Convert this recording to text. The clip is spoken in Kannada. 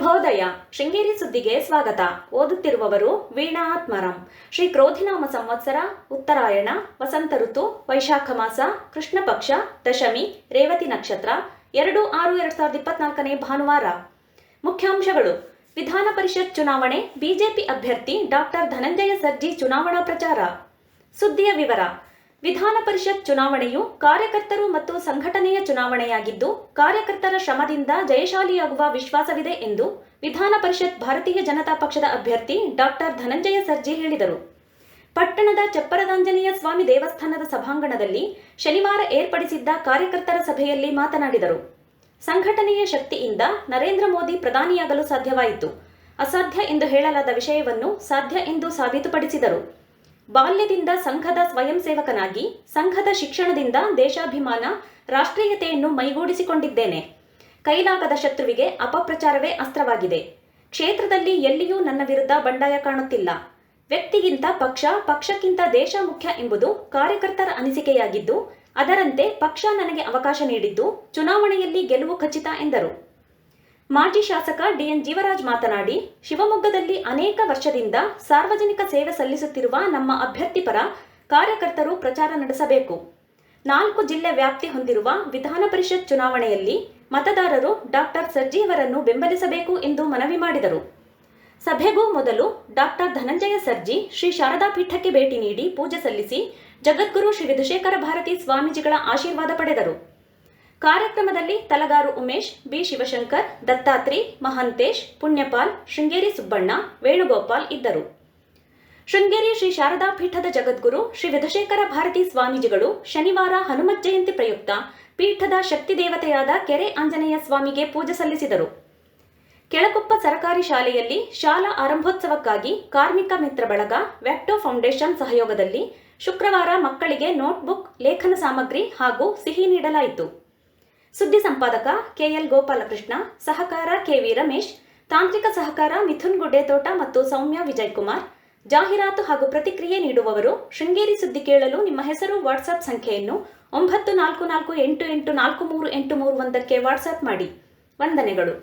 ಶುಭೋದಯ. ಶೃಂಗೇರಿ ಸುದ್ದಿಗೆ ಸ್ವಾಗತ. ಓದುತ್ತಿರುವವರು ವೀಣಾ ಶ್ರೀ ಕ್ರೋಧಿನಾಮ ಸಂವತ್ಸರ, ಉತ್ತರಾಯಣ, ವಸಂತ ಋತು, ವೈಶಾಖ ಮಾಸ ಕೃಷ್ಣ ಪಕ್ಷ ದಶಮಿ, ರೇವತಿ ನಕ್ಷತ್ರ, ಎರಡು ಆರು ಎರಡ್ ಸಾವಿರದ ಇಪ್ಪತ್ನಾಲ್ಕನೇ ಭಾನುವಾರ. ಮುಖ್ಯಾಂಶಗಳು. ವಿಧಾನ ಪರಿಷತ್ ಚುನಾವಣೆ, ಬಿಜೆಪಿ ಅಭ್ಯರ್ಥಿ ಡಾಕ್ಟರ್ ಧನಂಜಯ ಸರ್ಜಿ ಚುನಾವಣಾ ಪ್ರಚಾರ. ಸುದ್ದಿಯ ವಿವರ. ವಿಧಾನ ಪರಿಷತ್ ಚುನಾವಣೆಯು ಕಾರ್ಯಕರ್ತರು ಮತ್ತು ಸಂಘಟನೆಯ ಚುನಾವಣೆಯಾಗಿದ್ದು, ಕಾರ್ಯಕರ್ತರ ಶ್ರಮದಿಂದ ಜಯಶಾಲಿಯಾಗುವ ವಿಶ್ವಾಸವಿದೆ ಎಂದು ವಿಧಾನ ಪರಿಷತ್ ಭಾರತೀಯ ಜನತಾ ಪಕ್ಷದ ಅಭ್ಯರ್ಥಿ ಡಾಕ್ಟರ್ ಧನಂಜಯ ಸರ್ಜಿ ಹೇಳಿದರು. ಪಟ್ಟಣದ ಚಪ್ಪರದಾಂಜನೇಯ ಸ್ವಾಮಿ ದೇವಸ್ಥಾನದ ಸಭಾಂಗಣದಲ್ಲಿ ಶನಿವಾರ ಏರ್ಪಡಿಸಿದ್ದ ಕಾರ್ಯಕರ್ತರ ಸಭೆಯಲ್ಲಿ ಮಾತನಾಡಿದರು. ಸಂಘಟನೆಯ ಶಕ್ತಿಯಿಂದ ನರೇಂದ್ರ ಮೋದಿ ಪ್ರಧಾನಿಯಾಗಲು ಸಾಧ್ಯವಾಯಿತು. ಅಸಾಧ್ಯ ಎಂದು ಹೇಳಲಾದ ವಿಷಯವನ್ನು ಸಾಧ್ಯ ಎಂದು ಸಾಬೀತುಪಡಿಸಿದರು. ಬಾಲ್ಯದಿಂದ ಸಂಘದ ಸ್ವಯಂ ಸೇವಕನಾಗಿ ಸಂಘದ ಶಿಕ್ಷಣದಿಂದ ದೇಶಾಭಿಮಾನ, ರಾಷ್ಟ್ರೀಯತೆಯನ್ನು ಮೈಗೂಡಿಸಿಕೊಂಡಿದ್ದೇನೆ. ಕೈಲಾಗದ ಶತ್ರುವಿಗೆ ಅಪಪ್ರಚಾರವೇ ಅಸ್ತ್ರವಾಗಿದೆ. ಕ್ಷೇತ್ರದಲ್ಲಿ ಎಲ್ಲಿಯೂ ನನ್ನ ವಿರುದ್ಧ ಬಂಡಾಯ ಕಾಣುತ್ತಿಲ್ಲ. ವ್ಯಕ್ತಿಗಿಂತ ಪಕ್ಷ, ಪಕ್ಷಕ್ಕಿಂತ ದೇಶ ಮುಖ್ಯ ಎಂಬುದು ಕಾರ್ಯಕರ್ತರ ಅನಿಸಿಕೆಯಾಗಿದ್ದು, ಅದರಂತೆ ಪಕ್ಷ ನನಗೆ ಅವಕಾಶ ನೀಡಿದ್ದು ಚುನಾವಣೆಯಲ್ಲಿ ಗೆಲುವು ಖಚಿತ ಎಂದರು. ಮಾಜಿ ಶಾಸಕ ಡಿಎನ್ ಜೀವರಾಜ್ ಮಾತನಾಡಿ, ಶಿವಮೊಗ್ಗದಲ್ಲಿ ಅನೇಕ ವರ್ಷದಿಂದ ಸಾರ್ವಜನಿಕ ಸೇವೆ ಸಲ್ಲಿಸುತ್ತಿರುವ ನಮ್ಮ ಅಭ್ಯರ್ಥಿ ಪರ ಕಾರ್ಯಕರ್ತರು ಪ್ರಚಾರ ನಡೆಸಬೇಕು. ನಾಲ್ಕು ಜಿಲ್ಲೆ ವ್ಯಾಪ್ತಿ ಹೊಂದಿರುವ ವಿಧಾನ ಪರಿಷತ್ ಚುನಾವಣೆಯಲ್ಲಿ ಮತದಾರರು ಡಾಕ್ಟರ್ ಸರ್ಜಿಯವರನ್ನು ಬೆಂಬಲಿಸಬೇಕು ಎಂದು ಮನವಿ ಮಾಡಿದರು. ಸಭೆಗೂ ಮೊದಲು ಡಾಕ್ಟರ್ ಧನಂಜಯ ಸರ್ಜಿ ಶ್ರೀ ಶಾರದಾ ಪೀಠಕ್ಕೆ ಭೇಟಿ ನೀಡಿ ಪೂಜೆ ಸಲ್ಲಿಸಿ ಜಗದ್ಗುರು ಶ್ರೀ ವಿಧುಶೇಖರ ಭಾರತಿ ಸ್ವಾಮೀಜಿಗಳ ಆಶೀರ್ವಾದ ಪಡೆದರು. ಕಾರ್ಯಕ್ರಮದಲ್ಲಿ ತಲಗಾರು ಉಮೇಶ್, ಬಿ. ಶಿವಶಂಕರ್, ದತ್ತಾತ್ರಿ, ಮಹಂತೇಶ್, ಪುಣ್ಯಪಾಲ್, ಶೃಂಗೇರಿ ಸುಬ್ಬಣ್ಣ, ವೇಣುಗೋಪಾಲ್ ಇದ್ದರು. ಶೃಂಗೇರಿ ಶ್ರೀ ಶಾರದಾ ಪೀಠದ ಜಗದ್ಗುರು ಶ್ರೀ ವಿಧಶೇಖರ ಭಾರತಿ ಸ್ವಾಮೀಜಿಗಳು ಶನಿವಾರ ಹನುಮತ್ ಜಯಂತಿ ಪ್ರಯುಕ್ತ ಪೀಠದ ಶಕ್ತಿ ದೇವತೆಯಾದ ಕೆರೆ ಆಂಜನೇಯ ಸ್ವಾಮಿಗೆ ಪೂಜೆ ಸಲ್ಲಿಸಿದರು. ಕೆಳಕೊಪ್ಪ ಸರಕಾರಿ ಶಾಲೆಯಲ್ಲಿ ಶಾಲಾ ಆರಂಭೋತ್ಸವಕ್ಕಾಗಿ ಕಾರ್ಮಿಕ ಮಿತ್ರ ಬಳಗ ವ್ಯಾಕ್ಟೋ ಫೌಂಡೇಶನ್ ಸಹಯೋಗದಲ್ಲಿ ಶುಕ್ರವಾರ ಮಕ್ಕಳಿಗೆ ನೋಟ್ಬುಕ್, ಲೇಖನ ಸಾಮಗ್ರಿ ಹಾಗೂ ಸಿಹಿ ನೀಡಲಾಯಿತು. ಸುದ್ದಿ ಸಂಪಾದಕ ಕೆಎಲ್ ಗೋಪಾಲಕೃಷ್ಣ, ಸಹಕಾರ ಕೆವಿ ರಮೇಶ್, ತಾಂತ್ರಿಕ ಸಹಕಾರ ಮಿಥುನ್ ಗುಡ್ಡೇತೋಟ ಮತ್ತು ಸೌಮ್ಯ ವಿಜಯಕುಮಾರ್, ಜಾಹೀರಾತು ಹಾಗೂ ಪ್ರತಿಕ್ರಿಯೆ ನೀಡುವವರು ಶೃಂಗೇರಿ ಸುದ್ದಿ ಕೇಳಲು ನಿಮ್ಮ ಹೆಸರು, ವಾಟ್ಸ್ಆಪ್ ಸಂಖ್ಯೆಯನ್ನು ಒಂಬತ್ತು ನಾಲ್ಕು ನಾಲ್ಕು ಎಂಟು ಎಂಟು ನಾಲ್ಕು ಮೂರು ಎಂಟು ಮೂರು ಒಂದಕ್ಕೆ ವಾಟ್ಸ್ಆಪ್ ಮಾಡಿ. ವಂದನೆಗಳು.